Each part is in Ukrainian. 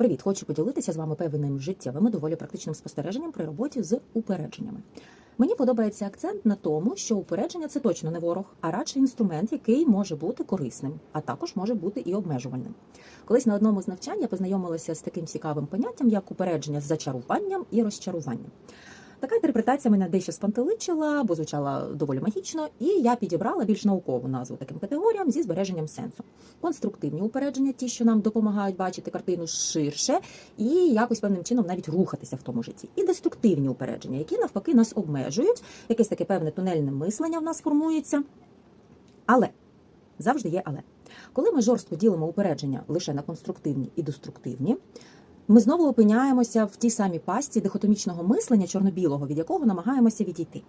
Привіт, хочу поділитися з вами певним життєвим і доволі практичним спостереженням при роботі з упередженнями. Мені подобається акцент на тому, що упередження це точно не ворог, а радше інструмент, який може бути корисним, а також може бути і обмежувальним. Колись на одному з навчань я познайомилася з таким цікавим поняттям, як упередження з зачаруванням і розчаруванням. Така інтерпретація мене дещо спантеличила, бо звучала доволі магічно, і я підібрала більш наукову назву таким категоріям зі збереженням сенсу. Конструктивні упередження, ті, що нам допомагають бачити картину ширше і якось певним чином навіть рухатися в тому житті. І деструктивні упередження, які навпаки нас обмежують, якесь таке певне тунельне мислення в нас формується. Але завжди є але. Коли ми жорстко ділимо упередження лише на конструктивні і деструктивні, ми знову опиняємося в тій самій пастці дихотомічного мислення чорно-білого, від якого намагаємося відійти.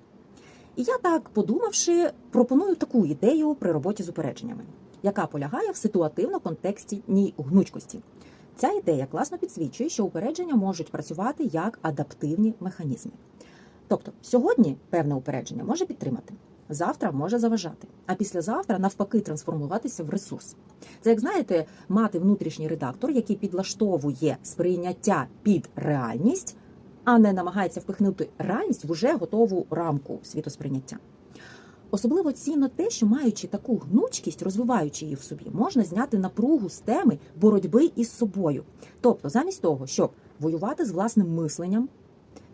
І я так, подумавши, пропоную таку ідею при роботі з упередженнями, яка полягає в ситуативно-контекстній гнучкості. Ця ідея класно підсвічує, що упередження можуть працювати як адаптивні механізми. Тобто, сьогодні певне упередження може підтримати, завтра може заважати, а післязавтра навпаки трансформуватися в ресурс. Це як знаєте, мати внутрішній редактор, який підлаштовує сприйняття під реальність, а не намагається впихнути реальність в уже готову рамку світосприйняття. Особливо цінно те, що маючи таку гнучкість, розвиваючи її в собі, можна зняти напругу з теми боротьби із собою. Тобто, замість того, щоб воювати з власним мисленням,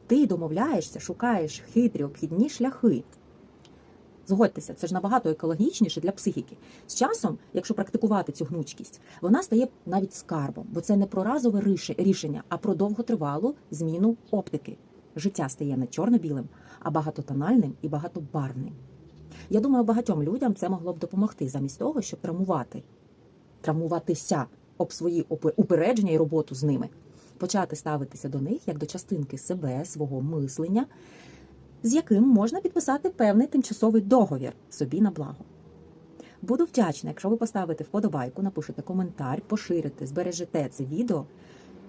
ти домовляєшся, шукаєш хитрі обхідні шляхи. Згодьтеся, це ж набагато екологічніше для психіки. З часом, якщо практикувати цю гнучкість, вона стає навіть скарбом, бо це не про разове рішення, а про довготривалу зміну оптики. Життя стає не чорно-білим, а багатотональним і багатобарвним. Я думаю, багатьом людям це могло б допомогти замість того, щоб травмувати, травмуватися об свої упередження і роботу з ними, почати ставитися до них як до частинки себе, свого мислення, з яким можна підписати певний тимчасовий договір собі на благо. Буду вдячна, якщо ви поставите вподобайку, напишете коментар, поширите, збережете це відео,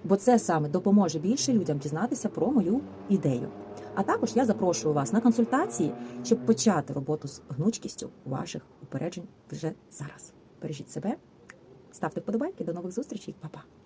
бо це саме допоможе більше людям дізнатися про мою ідею. А також я запрошую вас на консультації, щоб почати роботу з гнучкістю ваших упереджень вже зараз. Бережіть себе, ставте вподобайки, до нових зустрічей, Па-па!